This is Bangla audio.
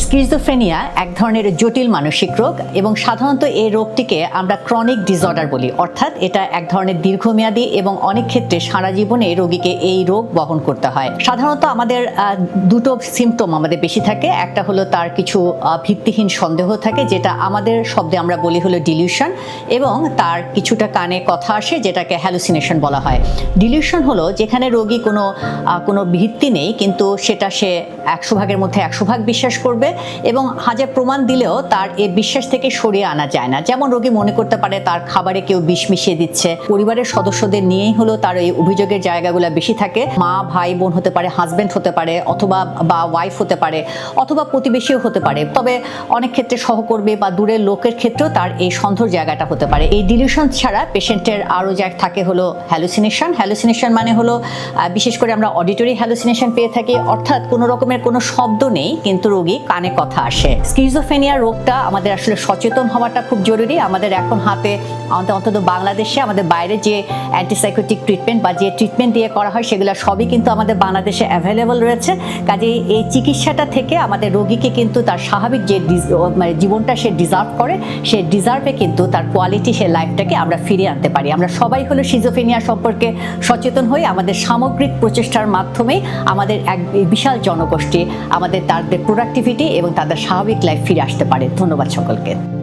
স্কিজোফ্রেনিয়া এক ধরনের জটিল মানসিক রোগ এবং সাধারণত এই রোগটিকে আমরা ক্রনিক ডিসঅর্ডার বলি। অর্থাৎ এটা এক ধরনের দীর্ঘমেয়াদী এবং অনেক ক্ষেত্রে সারা জীবনে রোগীকে এই রোগ বহন করতে হয়। সাধারণত আমাদের দুটো সিমটম আমাদের বেশি থাকে। একটা হলো তার কিছু ভিত্তিহীন সন্দেহ থাকে যেটা আমাদের শব্দে আমরা বলি হলো ডিলিউশন এবং তার কিছুটা কানে কথা আসে যেটাকে হ্যালুসিনেশন বলা হয়। ডিলিউশন হলো যেখানে রোগী কোনো কোনো ভিত্তি নেই কিন্তু সেটা সে একশো ভাগের মধ্যে একশো ভাগ বিশ্বাস করবে এবং হাজার প্রমাণ দিলেও তার এই বিশ্বাস থেকে সরিয়ে আনা যায় না। যেমন রোগী মনে করতে পারে তার খাবারে কেউ বিষ মিশিয়ে দিচ্ছে। পরিবারের সদস্যদের নিয়েই হলো তার এই অভিযোগের জায়গাগুলো বেশি থাকে। মা, ভাই, বোন হতে পারে হাজবেন্ড হতে পারে অথবা বা ওয়াইফ হতে পারে অথবা প্রতিবেশীও হতে পারে। তবে অনেক ক্ষেত্রে সহকর্মী বা দূরের লোকের ক্ষেত্রেও তার এই সন্দেহ জায়গাটা হতে পারে। এই ডিলিউশন ছাড়া পেশেন্টের আরও যা থাকে হলো হ্যালুসিনেশন হ্যালুসিনেশন মানে হলো বিশেষ করে আমরা অডিটরি হ্যালুসিনেশন পেয়ে থাকি। অর্থাৎ কোনো রকমের কোনো শব্দ নেই, কিন্তু রোগী কানে কথা আসে। স্কিজোফেনিয়া রোগটা আমাদের আসলে সচেতন হওয়াটা খুব জরুরি। আমাদের এখন হাতে আমাদের অন্তত বাংলাদেশে আমাদের বাইরে যে অ্যান্টিসাইকোটিক ট্রিটমেন্ট বা যে ট্রিটমেন্ট দিয়ে করা হয়, সেগুলো সবই কিন্তু আমাদের বাংলাদেশে অ্যাভেলেবল রয়েছে। কাজে এই চিকিৎসাটা থেকে আমাদের রোগীকে কিন্তু তার স্বাভাবিক যে মানে জীবনটা সে ডিজার্ভ করে, সে ডিজার্ভে কিন্তু তার কোয়ালিটি সে লাইফটাকে আমরা ফিরিয়ে আনতে পারি। আমরা সবাই হলো সিজোফেনিয়া সম্পর্কে সচেতন হই। আমাদের সামগ্রিক প্রচেষ্টার মাধ্যমেই আমাদের এক বিশাল জনগোষ্ঠী, আমাদের তাদের প্রোডাক্টিভিটি এবং তাদের স্বাভাবিক লাইফ ফিরে আসতে পারে। ধন্যবাদ সকলকে।